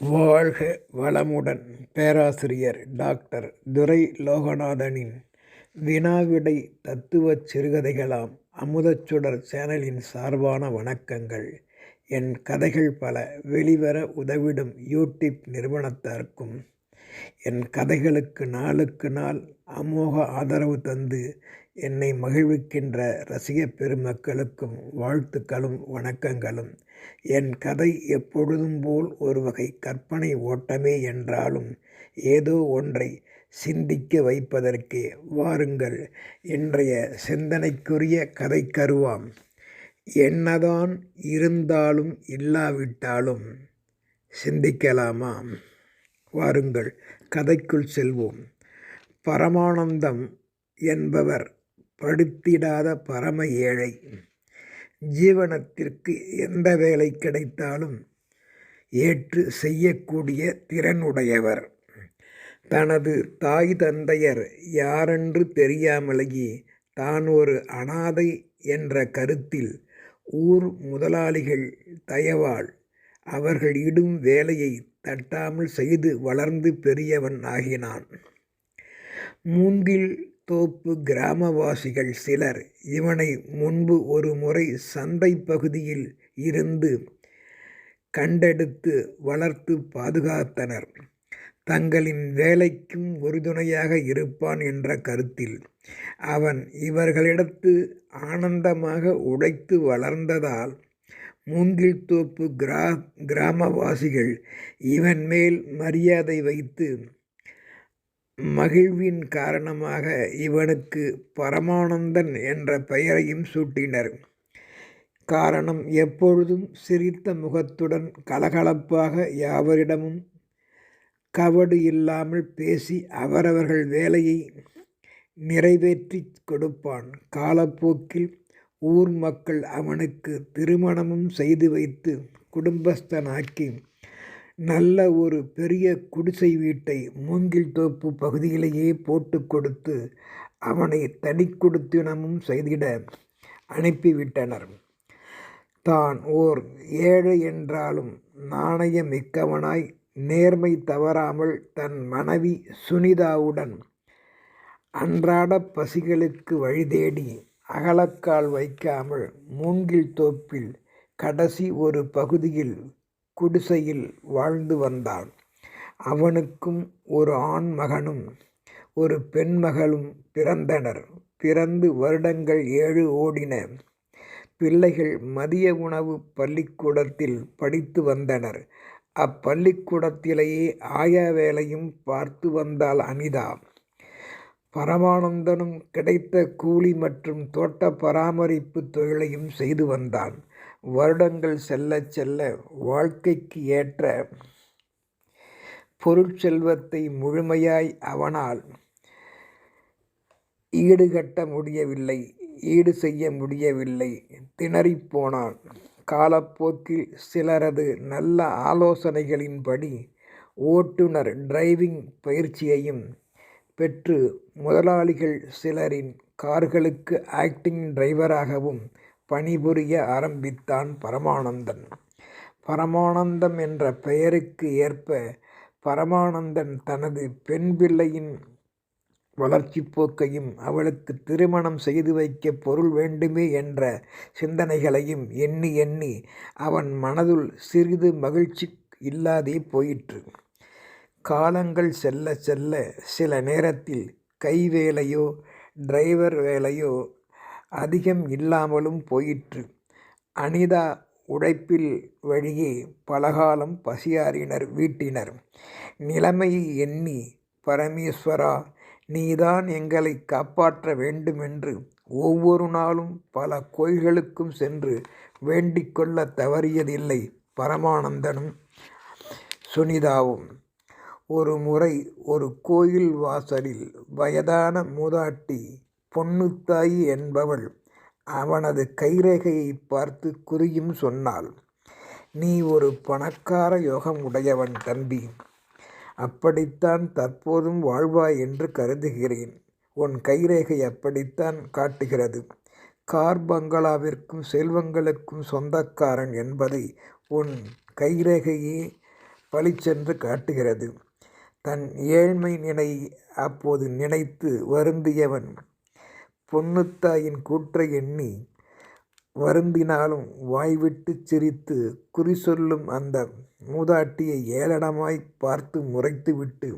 வாழ்க வளமுடன் பேராசிரியர் டாக்டர் துரை லோகநாதனின் வினாவிடை தத்துவச் சிறுகதைகளாம் அமுதச்சுடர் சேனலின் சார்பான வணக்கங்கள். என் கதைகள் பல வெளிவர உதவிடும் யூடியூப் நிறுவனத்தாருக்கும் என் கதைகளுக்கு நாளுக்கு நாள் அமோக ஆதரவு தந்து என்னை மகிழ்விக்கின்ற ரசிகப் பெருமக்களுக்கும் வாழ்த்துக்களும் வணக்கங்களும். என் கதை எப்பொழுதும் போல் ஒரு வகை கற்பனை ஓட்டமே என்றாலும் ஏதோ ஒன்றை சிந்திக்க வைப்பதற்கே. வாருங்கள் இன்றைய சிந்தனைக்குரிய கதை கருவாம். என்னதான் இருந்தாலும் இல்லாவிட்டாலும் சிந்திக்கலாமா வாருங்கள் கதைக்குள் செல்வோம். பரமானந்தம் என்பவர் படுத்திடாத பரம ஏழை. ஜீவனத்திற்கு எந்த வேலை கிடைத்தாலும் ஏற்று செய்யக்கூடிய திறனுடையவர். தனது தாய் தந்தையர் யாரென்று தெரியாமலேயே தான் ஒரு அனாதை என்ற கருத்தில் ஊர் முதலாளிகள் தயவால் அவர்கள் இடும் வேலையை தட்டாமல் செய்து வளர்ந்து பெரியவன் ஆகினான். மூங்கில் தோப்பு கிராமவாசிகள் சிலர் இவனை முன்பு ஒரு முறை சந்தை பகுதியில் இருந்து கண்டெடுத்து வளர்த்து பாதுகாத்தனர். தங்களின் வேலைக்கும் உறுதுணையாக இருப்பான் என்ற கருத்தில் அவன் இவர்களிடத்து ஆனந்தமாக உழைத்து வளர்ந்ததால் மூங்கில் தோப்பு கிரா கிராமவாசிகள் இவன் மேல் மரியாதை வைத்து மகிழ்வின் காரணமாக இவனுக்கு பரமானந்தன் என்ற பெயரையும் சூட்டினர். காரணம் எப்பொழுதும் சிரித்த முகத்துடன் கலகலப்பாக யாவரிடமும் கவடு இல்லாமல் பேசி அவரவர்கள் வேலையை நிறைவேற்றி கொடுப்பான். காலப்போக்கில் ஊர் மக்கள் அவனுக்கு திருமணமும் செய்து வைத்து குடும்பஸ்தனாக்கி நல்ல ஒரு பெரிய குடிசை வீட்டை மூங்கில் தோப்பு பகுதியிலேயே போட்டு கொடுத்து அவனை தனி கொடுத்தினமும் செய்திட அனுப்பிவிட்டனர். தான் ஓர் ஏழை என்றாலும் நாணய மிக்கவனாய் நேர்மை தவறாமல் தன் மனைவி சுனிதாவுடன் அன்றாட பசிகளுக்கு வழிதேடி அகலக்கால் வைக்காமல் மூங்கில் தோப்பில் கடைசி ஒரு பகுதியில் குடிசையில் வாழ்ந்து வந்தான். அவனுக்கும் ஒரு ஆண் மகனும் ஒரு பெண் மகளும் பிறந்தனர். பிறந்து வருடங்கள் ஏழு ஓடின. பிள்ளைகள் மதிய உணவு பள்ளிக்கூடத்தில் படித்து வந்தனர். அப்பள்ளிக்கூடத்திலேயே ஆயா வேலையும் பார்த்து வந்தாள் அனிதா. பரமானந்தனும் கிடைத்த கூலி மற்றும் தோட்ட பராமரிப்பு தொழிலையும் செய்து வந்தான். வருடங்கள் செல்லச் செல்ல வாழ்க்கைக்கு ஏற்ற பொருட்செல்வத்தை முழுமையாய் அவனால் ஈடுகட்ட முடியவில்லை ஈடு செய்ய முடியவில்லை திணறிப்போனான். காலப்போக்கில் சிலரது நல்ல ஆலோசனைகளின்படி ஓட்டுநர் டிரைவிங் பயிற்சியையும் பெற்று முதலாளிகள் சிலரின் கார்களுக்கு ஆக்டிங் டிரைவராகவும் பணிபுரிய ஆரம்பித்தான் பரமானந்தன். பரமானந்தம் என்ற பெயருக்கு ஏற்ப பரமானந்தன் தனது பெண் பிள்ளையின் வளர்ச்சிப் போக்கையும் அவளுக்கு திருமணம் செய்து வைக்க பொருள் வேண்டுமே என்ற சிந்தனைகளையும் எண்ணி எண்ணி அவன் மனதுள் சிறிது மகிழ்ச்சி இல்லாதே போயிற்று. காலங்கள் செல்ல செல்ல சில நேரத்தில் கை வேலையோ டிரைவர் வேலையோ அதிகம் இல்லாமலும் போயிற்று. அனிதா உழைப்பில் வழியே பலகாலம் பசியாறினர் வீட்டினர். நிலைமையை எண்ணி பரமேஸ்வரா நீதான் எங்களை காப்பாற்ற வேண்டுமென்று ஒவ்வொரு நாளும் பல கோயில்களுக்கும் சென்று வேண்டிக்கொள்ள தவறியதில்லை பரமானந்தனும் சுனிதாவும். ஒரு முறை ஒரு கோயில் வாசலில் வயதான மூதாட்டி பொன்னுத்தாயி என்பவள் அவனது கைரேகையைப் பார்த்து குறியும் சொன்னாள். நீ ஒரு பணக்கார யோகம் உடையவன் தம்பி. அப்படித்தான் தற்போதும் வாழ்வாய் என்று கருதுகிறேன். உன் கைரேகை அப்படித்தான் காட்டுகிறது. கார் பங்களாவிற்கும் செல்வங்களுக்கும் சொந்தக்காரன் என்பதை உன் கைரேகையே பளிச்சென்று காட்டுகிறது தன் ஏழ்மை நினை அப்போது நினைத்து வருந்தியவன் பொன்னுத்தாயின் கூற்றை எண்ணி வருந்தினாலும் வாய்விட்டு சிரித்து குறி சொல்லும் அந்த மூதாட்டியை ஏளனமாய் பார்த்து முறைத்துவிட்டு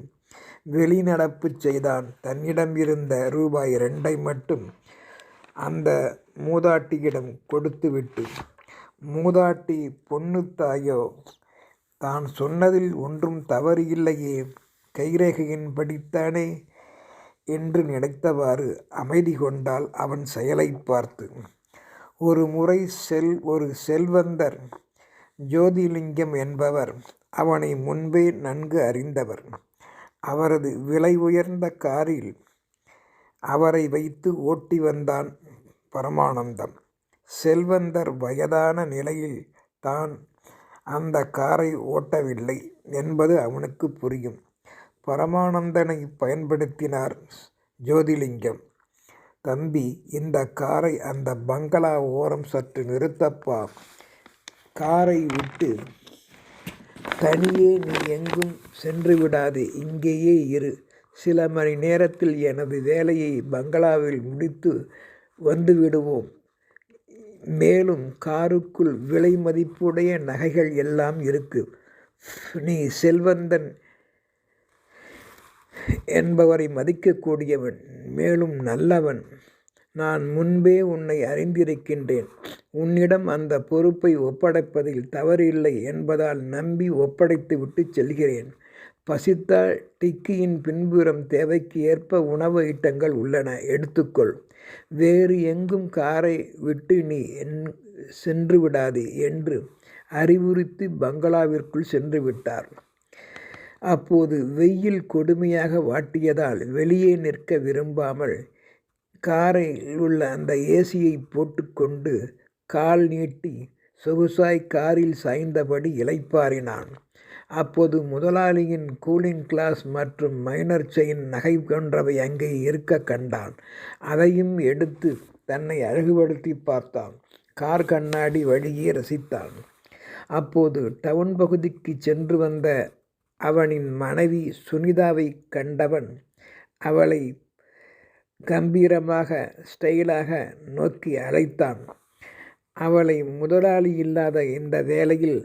வெளிநடப்பு செய்தான். தன்னிடம் இருந்த ரூபாய் ரெண்டை மட்டும் அந்த மூதாட்டியிடம் கொடுத்துவிட்டு மூதாட்டி பொன்னுத்தாயோ தான் சொன்னதில் ஒன்றும் தவறு இல்லையே. கைரேகையின்படித்தானே என்று நினைத்தவாறு அமைதி கொண்டால் அவன் செயலைப் பார்த்து. ஒரு முறை செல் ஒரு செல்வந்தர் ஜோதிலிங்கம் என்பவர் அவனை முன்பே நன்கு அறிந்தவர். அவரது விலை உயர்ந்த காரில் அவரை வைத்து ஓட்டி வந்தான் பரமானந்தம். செல்வந்தர் வயதான நிலையில் தான் அந்த காரை ஓட்டவில்லை என்பது அவனுக்கு புரியும். பரமானந்தனை பயன்படுத்தினார் ஜோதிலிங்கம். தம்பி இந்த காரை அந்த பங்களா ஓரம் சற்று நிறுத்தப்பா. காரை விட்டு தனியே நீ எங்கும் சென்று விடாதே இங்கேயே இரு. சில மணி நேரத்தில் எனது வேலையை பங்களாவில் முடித்து வந்து விடுவோம். மேலும் காருக்குள் விலை மதிப்புடைய நகைகள் எல்லாம் இருக்கு. நீ செல்வந்தன் என்பவரை மதிக்கக்கூடியவன் மேலும் நல்லவன். நான் முன்பே உன்னை அறிந்திருக்கின்றேன். உன்னிடம் அந்த பொறுப்பை ஒப்படைப்பதில் தவறில்லை என்பதால் நம்பி ஒப்படைத்து விட்டு செல்கிறேன். பசித்தால் டிக்கியின் பின்புறம் தேவைக்கு ஏற்ப உணவு ஐட்டங்கள் உள்ளன. எடுத்துக்கொள். வேறு எங்கும் காரை விட்டு நீ என் சென்று விடாதே என்று அறிவுறுத்தி பங்களாவிற்குள் சென்று விட்டார். அப்போது வெயில் கொடுமையாக வாட்டியதால் வெளியே நிற்க விரும்பாமல் காரில் உள்ள அந்த ஏசியை போட்டுக்கொண்டு கால் நீட்டி சொகுசாய் காரில் சாய்ந்தபடி இளைப்பாறினான். அப்போது முதலாளியின் கூலிங் கிளாஸ் மற்றும் மைனர் செயின் நகை போன்றவை அங்கே இருக்க கண்டான். அதையும் எடுத்து தன்னை அழகுபடுத்தி பார்த்தான். கார் கண்ணாடி வழியே ரசித்தான். அப்போது டவுன் பகுதிக்கு சென்று வந்த அவனின் மனைவி சுனிதாவை கண்டவன் அவளை கம்பீரமாக ஸ்டைலாக நோக்கி அழைத்தான். அவளை முதலாளி இல்லாத இந்த வேளையில்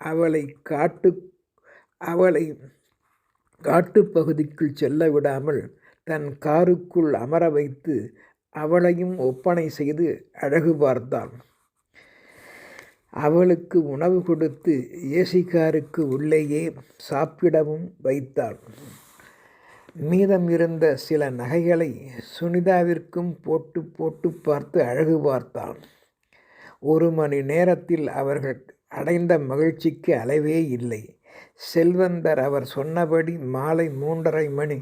அவளை காட்டு அவளை காட்டுப்பகுதிக்குள் செல்ல விடாமல் தன் காருக்குள் அமர வைத்து அவளையும் ஒப்பனை செய்து அழகு பார்த்தான். அவளுக்கு உணவு கொடுத்து ஏசிக்காருக்கு உள்ளேயே சாப்பிடவும் வைத்தாள். மீதம் இருந்த சில நகைகளை சுனிதாவிற்கும் போட்டு போட்டு பார்த்து அழகு பார்த்தாள். ஒரு மணி நேரத்தில் அவர்கள் அடைந்த மகிழ்ச்சிக்கு அளவே இல்லை. செல்வந்தர் அவர் சொன்னபடி மாலை மூன்றரை மணி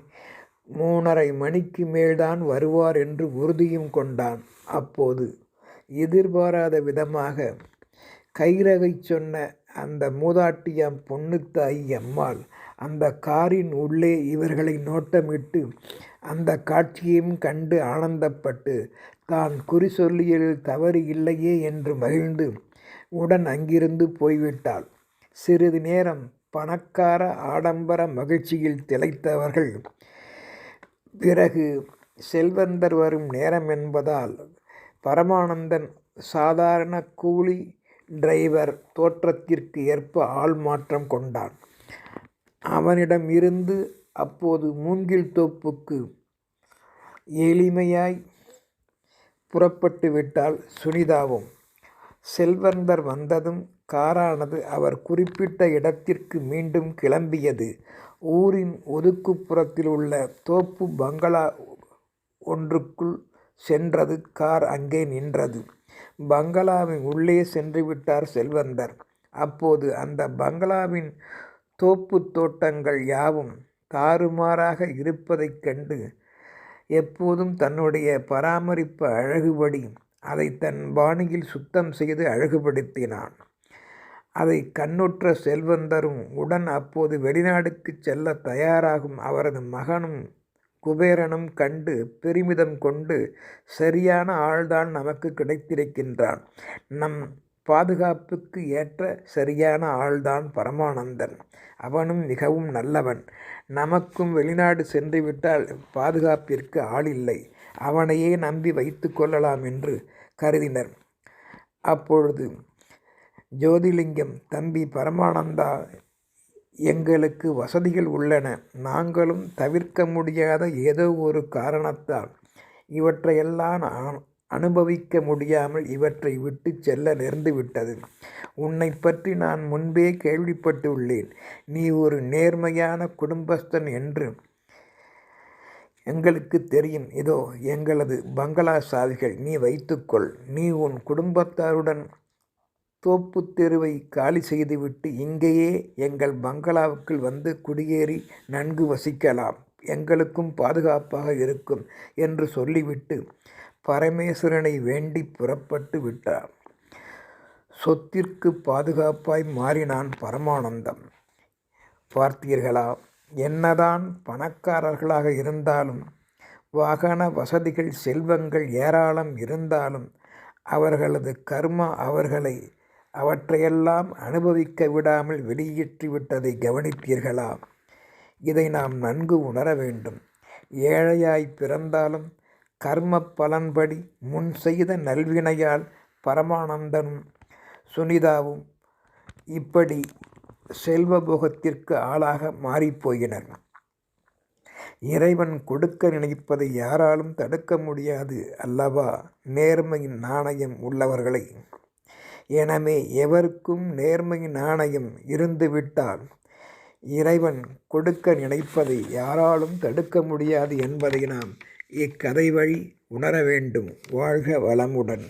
மூணரை மணிக்கு மேல்தான் வருவார் என்று உறுதியும் கொண்டான். அப்போது எதிர்பாராத விதமாக கைரகை சொன்ன அந்த மூதாட்டியாம் பொண்ணுத்தாய் அம்மாள் அந்த காரின் உள்ளே இவர்களை நோட்டமிட்டு அந்த காட்சியையும் கண்டு ஆனந்தப்பட்டு தான் குறி சொல்லியதில் தவறு இல்லையே என்று மகிழ்ந்து உடன் அங்கிருந்து போய்விட்டாள். சிறிது நேரம் பணக்கார ஆடம்பர மகிழ்ச்சியில் திளைத்தவர்கள் பிறகு செல்வந்தர் வரும் நேரம் என்பதால் பரமானந்தன் சாதாரண கூலி டிரைவர் தோற்றத்திற்கு ஏற்ப ஆள் மாற்றம் கொண்டான். அவனிடம் இருந்து அப்போது மூங்கில் தோப்புக்கு எளிமையாய் புறப்பட்டு விட்டால் சுனிதாவும். செல்வந்தர் வந்ததும் காரானது அவர் குறிப்பிட்ட இடத்திற்கு மீண்டும் கிளம்பியது. ஊரின் ஒதுக்குப்புறத்தில் உள்ள தோப்பு பங்களா ஒன்றுக்குள் சென்றது கார் அங்கே நின்றது. பங்களாவின் உள்ளே சென்று விட்டார் செல்வந்தர். அப்போது அந்த பங்களாவின் தோப்பு தோட்டங்கள் யாவும் தாறுமாறாக இருப்பதைக் கண்டு எப்போதும் தன்னுடைய பராமரிப்பு அழகுபடி அதை தன் பாணியில் சுத்தம் செய்து அழகுபடுத்தினான். அதை கண்ணுற்ற செல்வந்தரும் உடன் அப்போது வெளிநாடுக்கு செல்ல தயாராகும் அவரது மகனும் குபேரனும் கண்டு பெருமிதம் கொண்டு சரியான ஆள்தான் நமக்கு கிடைத்திருக்கின்றான். நம் பாதுகாப்புக்கு ஏற்ற சரியான ஆள்தான் பரமானந்தன். அவனும் மிகவும் நல்லவன். நமக்கும் வெளிநாடு சென்றுவிட்டால் பாதுகாப்பிற்கு ஆளில்லை. அவனையே நம்பி வைத்து கொள்ளலாம் என்று கருதினர். அப்பொழுது ஜோதிலிங்கம் தம்பி பரமானந்தா எங்களுக்கு வசதிகள் உள்ளன. நாங்களும் தவிர்க்க முடியாத ஏதோ ஒரு காரணத்தால் இவற்றையெல்லாம் அனுபவிக்க முடியாமல் இவற்றை விட்டு செல்ல நேர்ந்துவிட்டது. உன்னை பற்றி நான் முன்பே கேள்விப்பட்டுள்ளேன். நீ ஒரு நேர்மையான குடும்பஸ்தன் என்று எங்களுக்கு தெரியும். இதோ எங்களது பங்களா சாவிகள் நீ வைத்துக்கொள். நீ உன் குடும்பத்தாருடன் தோப்பு தெருவை காலி செய்துவிட்டு இங்கேயே எங்கள் பங்களாவுக்குள் வந்து குடியேறி நன்கு வசிக்கலாம். எங்களுக்கும் பாதுகாப்பாக இருக்கும் என்று சொல்லிவிட்டு பரமேஸ்வரனை வேண்டி புறப்பட்டு விட்டார். சொத்திற்கு பாதுகாப்பாய் மாறினான் பரமானந்தம். பார்த்தீர்களா என்னதான் பணக்காரர்களாக இருந்தாலும் வாகன வசதிகள் செல்வங்கள் ஏராளம் இருந்தாலும் அவர்களது கர்மா அவர்களை அவற்றையெல்லாம் அனுபவிக்க விடாமல் வெளியேற்றி விட்டதை கவனித்தீர்களா இதை நாம் நன்கு உணர வேண்டும். ஏழையாய் பிறந்தாலும் கர்ம பலன்படி முன் செய்த நல்வினையால் பரமானந்தனும் சுனிதாவும் இப்படி செல்வபோகத்திற்கு ஆளாக மாறிப்போயினர். இறைவன் கொடுக்க நினைப்பதை யாராலும் தடுக்க முடியாது அல்லவா? நேர்மையின் நாணயம் உள்ளவர்களை. எனவே எவருக்கும் நேர்மை நாணயம் இருந்துவிட்டால் இறைவன் கொடுக்க நினைப்பதை யாராலும் தடுக்க முடியாது என்பதை நாம் இக்கதை வழி உணர வேண்டும் வாழ்க வளமுடன்.